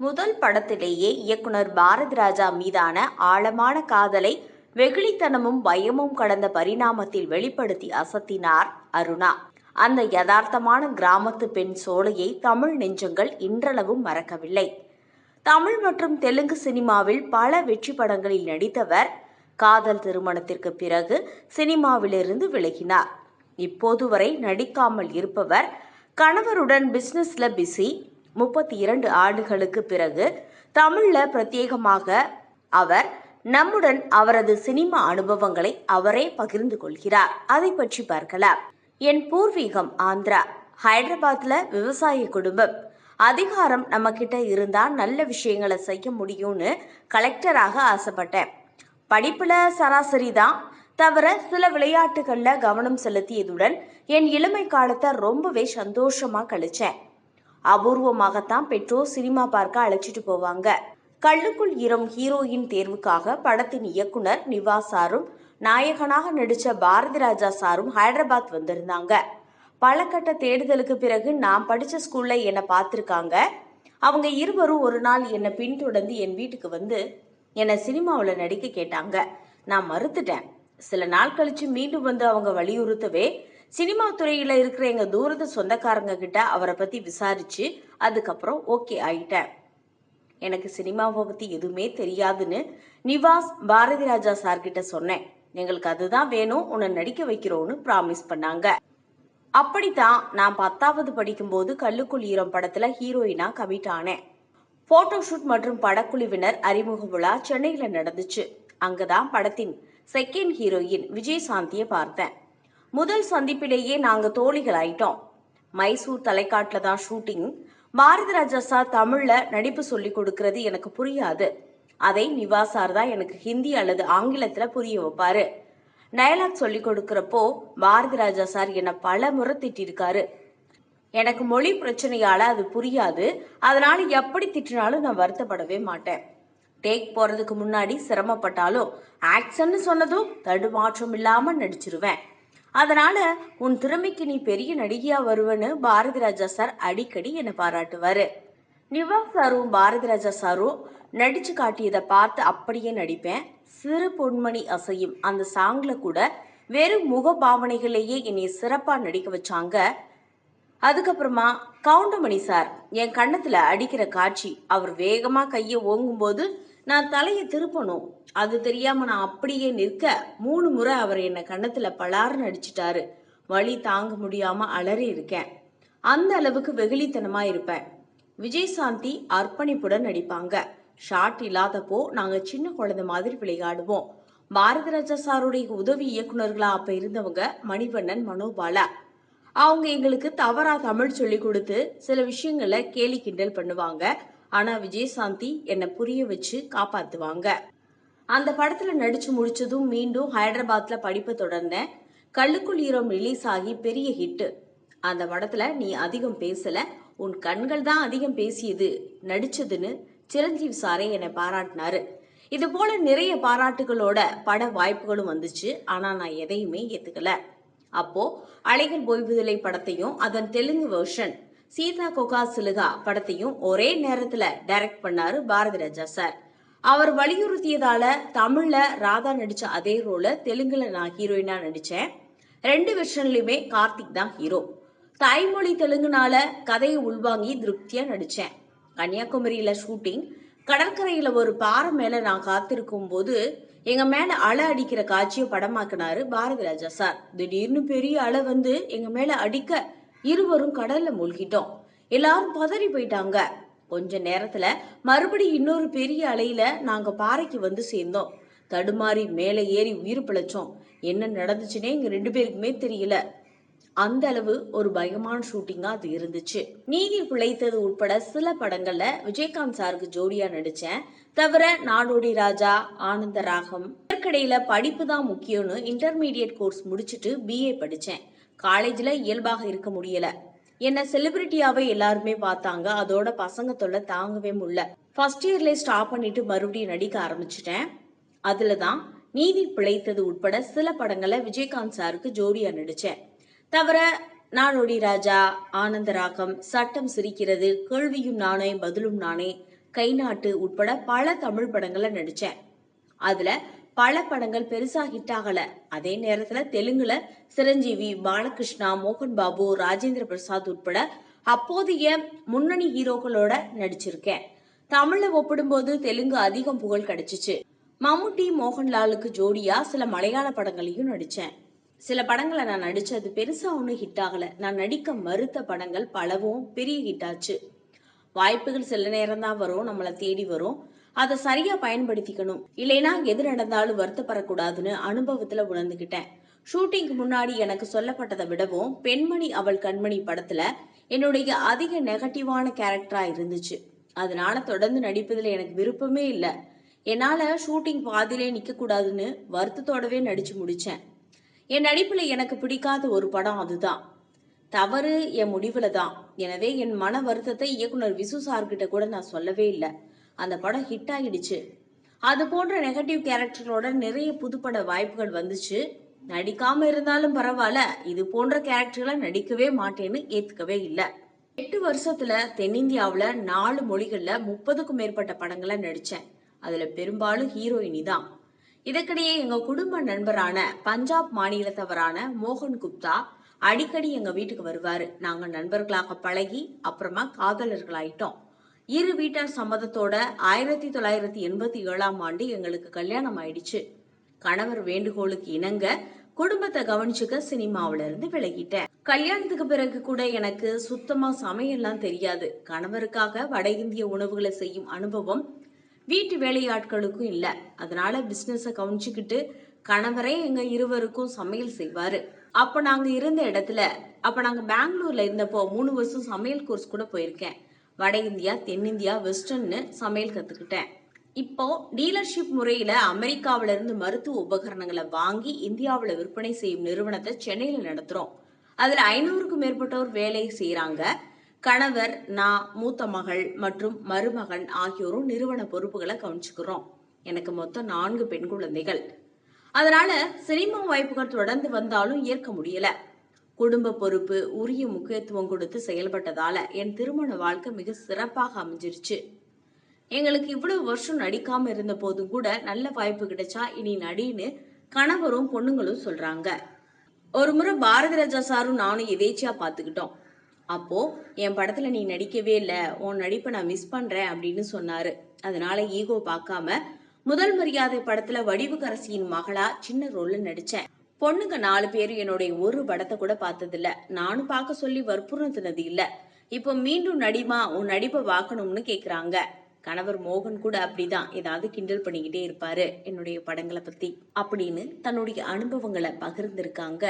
முதல் படத்திலேயே இயக்குனர் பாரதி ராஜா மீதான ஆழமான காதலை வெகுளித்தனமும் பயமும் கடந்த பரிணாமத்தில் வெளிப்படுத்தி அசத்தினார் அருணா. அந்த யதார்த்தமான கிராமத்து பெண் சோலையை தமிழ் நெஞ்சங்கள் இன்றளவும் மறக்கவில்லை. தமிழ் மற்றும் தெலுங்கு சினிமாவில் பல வெற்றி படங்களில் நடித்தவர் காதல் திருமணத்திற்கு பிறகு சினிமாவிலிருந்து விலகினார். இப்போது வரை நடிக்காமல் இருப்பவர் கணவருடன் பிசினஸ்ல பிஸி முப்பத்தி இரண்டு ஆண்டுகளுக்கு பிறகு தமிழில் பிரத்யேகமாக அவர் நம்முடன் அவரது சினிமா அனுபவங்களை அவரே பகிர்ந்து கொள்கிறார். அதை பற்றி பார்க்கலாம். என் பூர்வீகம் ஆந்திரா. ஹைதராபாத்ல விவசாய குடும்பம். அதிகாரம் நம்ம கிட்ட இருந்தா நல்ல விஷயங்களை செய்ய முடியும்னு கலெக்டராக ஆசைப்பட்டேன். படிப்புல சராசரி தான். தவிர சில விளையாட்டுகளில் கவனம் செலுத்தியதுடன் என் இளமை காலத்தை ரொம்பவே சந்தோஷமா கழிச்சேன். அபூர்வமாகத்தான் பெற்றோர் சினிமா பார்க்க அழைச்சிட்டு போவாங்க. கள்ளுக்குள் ஈரம் ஹீரோயின் தேர்வுக்காக படத்தின் இயக்குனர் நிவா சாரும் நாயகனாக நடித்த பாரதி ராஜா சாரும் ஹைதராபாத் வந்திருந்தாங்க. பல கட்ட தேடுதலுக்கு பிறகு நான் படித்த ஸ்கூல்ல என்னை பார்த்துருக்காங்க. அவங்க இருவரும் ஒரு நாள் என்னை பின்தொடர்ந்து என் வீட்டுக்கு வந்து என்னை சினிமாவில் நடிக்க கேட்டாங்க. நான் மறுத்துட்டேன். சில நாள் கழிச்சு மீண்டும் வந்து அவங்க வலியுறுத்தவே சினிமா துறையில் இருக்கிற எங்கள் தூரத்து சொந்தக்காரங்க கிட்ட அவரை பற்றி விசாரித்து அதுக்கப்புறம் ஓகே ஆயிட்டேன். எனக்கு சினிமாவை பற்றி எதுவுமே தெரியாதுன்னு நிவாஸ் பாரதி ராஜா சார்கிட்ட சொன்னேன். எங்களுக்கு அதுதான் வேணும் உன்னை நடிக்க வைக்கிறோன்னு ப்ராமிஸ் பண்ணாங்க. அப்படித்தான் நான் பத்தாவது படிக்கும்போது கல்லுக்குள் ஈரம் படத்தில் ஹீரோயினா கமிட் ஆனேன் போட்டோஷூட் மற்றும் படக்குழுவினர் அறிமுக விழா சென்னையில் நடந்துச்சு. அங்கதான் படத்தின் செகண்ட் ஹீரோயின் விஜய் சாந்தியை பார்த்தேன். முதல் சந்திப்பிலேயே நாங்க தோழிகள் ஆயிட்டோம் மைசூர் தலைக்காட்டில் தான் ஷூட்டிங். பாரதி ராஜா சார் தமிழ்ல நடிப்பு சொல்லி கொடுக்கறது எனக்கு புரியாது. அதை நிவா சார் தான் எனக்கு ஹிந்தி அல்லது ஆங்கிலத்துல புரிய வைப்பாரு. டயலாக் சொல்லி கொடுக்கறப்போ பாரதி ராஜா சார் என்னை பல முறை திட்டிருக்காரு. எனக்கு மொழி பிரச்சனையால அது புரியாது. அதனால எப்படி திட்டினாலும் நான் வருத்தப்படவே மாட்டேன். டேக் போறதுக்கு முன்னாடி சிரமப்பட்டாலும் ஆக்ஷன்னு சொன்னதும் தடுமாற்றம் இல்லாம நடிச்சிருவேன். அதனால உன் திறமைக்கு நீ பெரிய நடிகையா வருவன்னு பாரதி ராஜா சார் அடிக்கடி என்னை பாராட்டுவாரு. நிவாஸ் சாரும் பாரதி ராஜா சாரும் நடிச்சு காட்டியதை பார்த்து அப்படியே நடிப்பேன். சிறு பொன்மணி அசையும் அந்த சாங்ல கூட வெறும் முக பாவனைகளையே என்னை சிறப்பா நடிக்க வச்சாங்க. அதுக்கப்புறமா கவுண்டமணி சார் என் கண்ணத்துல அடிக்கிற காட்சி அவர் வேகமா கையை ஓங்கும்போது நான் தலையை திருப்பணும். அது தெரியாம நான் அப்படியே நிற்க மூணு முறை அவர் என்னை கண்ணத்துல பலார்னு அடிச்சிட்டாரு. வழி தாங்க முடியாம அலறி இருக்கேன். அந்த அளவுக்கு வெகுளித்தனமா இருப்பேன். விஜயசாந்தி அர்ப்பணிப்புடன் நடிப்பாங்க. ஷாட் இல்லாதப்போ நாங்க சின்ன குழந்தை மாதிரி விளையாடுவோம். பாரத ராஜா சாருடைய உதவி இயக்குநர்களா அப்ப இருந்தவங்க மணிவண்ணன் மனோபாலா. அவங்க எங்களுக்கு தவறா தமிழ் சொல்லி கொடுத்து சில விஷயங்களை கேலி கிண்டல் பண்ணுவாங்க. ஆனா விஜயசாந்தி என்னை புரிய வச்சு காப்பாத்துவாங்க. அந்த படத்துல நடிச்சு முடிச்சதும் மீண்டும் ஹைதராபாத்ல படிப்பை தொடர்ந்தேன். கள்ளுக்குள் ஈரம் ரிலீஸ் ஆகி பெரிய ஹிட்டு அந்த படத்துல நீ அதிகம் பேசல உன் கண்கள் தான் அதிகம் பேசியது நடிச்சதுன்னு சிரஞ்சீவி சாரே என்னை பாராட்டினாரு. இது போல நிறைய பாராட்டுகளோட பட வாய்ப்புகளும் வந்துச்சு ஆனா நான் எதையுமே ஏத்துக்கல. அப்போ அலைகள் ஓய்வுதலை படத்தையும் அதன் தெலுங்கு வெர்ஷன் சீதா கொகா சிலுகா படத்தையும் ஒரே நேரத்துல டைரக்ட் பண்ணாரு பாரதி ராஜா சார். அவர் வலியுறுத்தியதால தமிழ்ல ராதா நடிச்ச அதே ரோல தெலுங்குல நான் ஹீரோயினா நடிச்சேன். ரெண்டு வெர்ஷன்லயுமே கார்த்திக் தான் ஹீரோ தாய்மொழி தெலுங்குனால கதையை உள்வாங்கி திருப்தியா நடிச்சேன். கன்னியாகுமரியில ஷூட்டிங் கடற்கரையில ஒரு பாறை மேல நான் காத்திருக்கும் போது எங்க மேல அலை அடிக்கிற காட்சியை படமாக்குனாரு பாரதி ராஜா சார். திடீர்னு பெரிய அலை வந்து எங்க மேல அடிக்க இருவரும் கடல்ல மூழ்கிட்டோம். எல்லாரும் பதறி போயிட்டாங்க. கொஞ்ச நேரத்துல மறுபடி இன்னொரு பெரிய அலையில நாங்க பாறைக்கு வந்து சேர்ந்தோம். தடுமாறி மேலே ஏறி உயிர் பிழைச்சோம். என்ன நடந்துச்சுன்னே எங்க ரெண்டு பேருக்குமே தெரியல. அந்த அளவு ஒரு பயமான ஷூட்டிங்கா அது இருந்துச்சு. நீதி பிழைத்தது உட்பட சில படங்கள்ல விஜயகாந்த் சாருக்கு ஜோடியா நடிச்சேன். தவிர நாடோடி ராஜா ஆனந்த ராகம் இதற்கிடையில படிப்பு தான் முக்கியம்னு இன்டர்மீடியட் கோர்ஸ் முடிச்சுட்டு பிஏ படிச்சேன். காலேஜில் இயல்பாக இருக்க முடியல. என்ன செலிபிரிட்டியாவே எல்லாருமே பார்த்தாங்க. அதோட பசங்க தொல்லை தாங்கவே முடியல. ஃபர்ஸ்ட் இயர்ல ஸ்டாப் பண்ணிட்டு மறுபடியும் நடிக்க ஆரம்பிச்சிட்டேன். அதுல தான் நீதி பிழைத்தது உட்பட சில படங்களை விஜயகாந்த் சாருக்கு ஜோடியா நடிச்சேன். தவிர நானொடி ராஜா ஆனந்த ராகம் சட்டம் சிரிக்கிறது கேள்வியும் நானே பதிலும் நானே கை நாட்டு உட்பட பல தமிழ் படங்களை நடிச்சேன். அதுல பல படங்கள் பெருசா ஹிட் ஆகல. அதே நேரத்துல தெலுங்குல சிரஞ்சீவி பாலகிருஷ்ணா மோகன் பாபு ராஜேந்திர பிரசாத் உட்பட அப்போதைய முன்னணி ஹீரோக்களோட நடிச்சிருக்கேன். தமிழ்ல ஒப்பிடும்போது தெலுங்கு அதிகம் புகழ் கிடைச்சிச்சு. மம்முட்டி மோகன்லாலுக்கு ஜோடியா சில மலையாள படங்களையும் நடிச்சேன். சில படங்களை நான் நடிச்சது பெருசா ஒன்றும் ஹிட் ஆகல. நான் நடிக்க மறுத்த படங்கள் பலவும் பெரிய ஹிட் ஆச்சு. வாய்ப்புகள் சில நேரம் தான் வரும். நம்மளை தேடி வரும். அதை சரியா பயன்படுத்திக்கணும். இல்லைனா எது நடந்தாலும் வருத்தப்படக்கூடாதுன்னு அனுபவத்துல உணர்ந்துகிட்டேன். ஷூட்டிங்க்கு முன்னாடி எனக்கு சொல்லப்பட்டதை விடவும் பெண்மணி அவள் கண்மணி படத்துல என்னுடைய அதிக நெகட்டிவான கேரக்டரா இருந்துச்சு. அதனால தொடர்ந்து நடிப்பதில் எனக்கு விருப்பமே இல்லை. என்னால ஷூட்டிங் பாதியிலே நிக்க கூடாதுன்னு வருத்தத்தோடவே நடிச்சு முடிச்சேன். என் நடிப்புல எனக்கு பிடிக்காத ஒரு படம் அதுதான். தவறு என் முடிவுல தான் எனவே என் மன வருத்தத்தை இயக்குனர் விசு சார்கிட்ட கூட நான் சொல்லவே இல்லை. அந்த படம் ஹிட் ஆகிடுச்சு அது போன்ற நெகட்டிவ் கேரக்டர்களோட நிறைய புதுப்பட வாய்ப்புகள் வந்துச்சு. நடிக்காம இருந்தாலும் பரவாயில்ல இது போன்ற கேரக்டர்களை நடிக்கவே மாட்டேன்னு ஏத்துக்கவே இல்லை. எட்டு வருஷத்துல தென்னிந்தியாவில் நாலு மொழிகளில் முப்பதுக்கும் மேற்பட்ட படங்களை நடித்தேன் அதில் பெரும்பாலும் ஹீரோயினி தான் இதற்கிடையே எங்கள் குடும்ப நண்பரான பஞ்சாப் மாநிலத்தவரான மோகன் குப்தா அடிக்கடி எங்கள் வீட்டுக்கு வருவார். நாங்கள் நண்பர்களாக பழகி அப்புறமா காதலர்களாயிட்டோம். இரு வீட்டார் சம்மதத்தோட ஆயிரத்தி தொள்ளாயிரத்தி எண்பத்தி ஏழாம் ஆண்டு எங்களுக்கு கல்யாணம் ஆயிடுச்சு. கணவர் வேண்டுகோளுக்கு இணங்க குடும்பத்தை கவனிச்சுக்க சினிமாவில இருந்து விலகிட்டேன். கல்யாணத்துக்கு பிறகு கூட எனக்கு சுத்தமா சமையல்லாம் தெரியாது. கணவருக்காக வட இந்திய உணவுகளை செய்யும் அனுபவம் வீட்டு வேலையாட்களுக்கும் இல்ல. அதனால பிசினஸ கவனிச்சுக்கிட்டு கணவரே எங்க இருவருக்கும் சமையல் செய்வாரு. அப்ப நாங்க இருந்த இடத்துல அப்ப நாங்க பெங்களூர்ல இருந்தப்போ மூணு வருஷம் சமையல் கோர்ஸ் கூட போயிருக்கேன். வட இந்தியா தென்னிந்தியா வெஸ்டர்ன்னு சமையல் கத்துக்கிட்டேன். இப்போ டீலர்ஷிப் முறையில அமெரிக்காவில இருந்து மருத்துவ உபகரணங்களை வாங்கி இந்தியாவில் விற்பனை செய்யும் நிறுவனத்தை சென்னையில நடத்துறோம். அதுல ஐநூறுக்கும் மேற்பட்டோர் வேலை செய்யறாங்க கணவர் நான் மூத்த மகள் மற்றும் மருமகன் ஆகியோரும் நிறுவன பொறுப்புகளை கவனிச்சுக்கிறோம். எனக்கு மொத்தம் நான்கு பெண் குழந்தைகள். அதனால சினிமா வாய்ப்புகள் தொடர்ந்து வந்தாலும் ஏற்க முடியல. குடும்ப பொறுப்பு உரிய முக்கியத்துவம் கொடுத்து செயல்பட்டதால என் திருமண வாழ்க்கை மிக சிறப்பாக அமைஞ்சிருச்சு. எங்களுக்கு இவ்வளவு வருஷம் நடிக்காம இருந்த போதும் கூட நல்ல வாய்ப்பு கிடைச்சா இனி நடின்னு கணவரும் பொண்ணுங்களும் சொல்றாங்க. ஒரு முறை பாரதி ராஜா சாரும் நானும் எதேச்சியா பாத்துக்கிட்டோம். அப்போ என் படத்துல நீ நடிக்கவே இல்லை உன் நடிப்பை நான் மிஸ் பண்றேன் அப்படின்னு சொன்னாரு. அதனால ஈகோ பார்க்காம முதல் மரியாதை படத்துல வடிவுக்கரசியின் மகளா சின்ன ரோல்ல நடிச்சேன். பொண்ணுங்க நாலு பேரும் என்னுடைய ஒரு படத்தை கூட பார்த்ததில்ல. நானும் பார்க்க சொல்லி வற்புறுத்தினது இல்ல. இப்போ மீண்டும் நடிமா உன் நடிப்பை வாக்கணும்னு கேக்குறாங்க. கணவர் மோகன் கூட அப்படிதான். ஏதாவது கிண்டல் பண்ணிக்கிட்டே இருப்பாரு என்னுடைய படங்களை பத்தி. அப்படின்னு தன்னுடைய அனுபவங்களை பகிர்ந்திருக்காங்க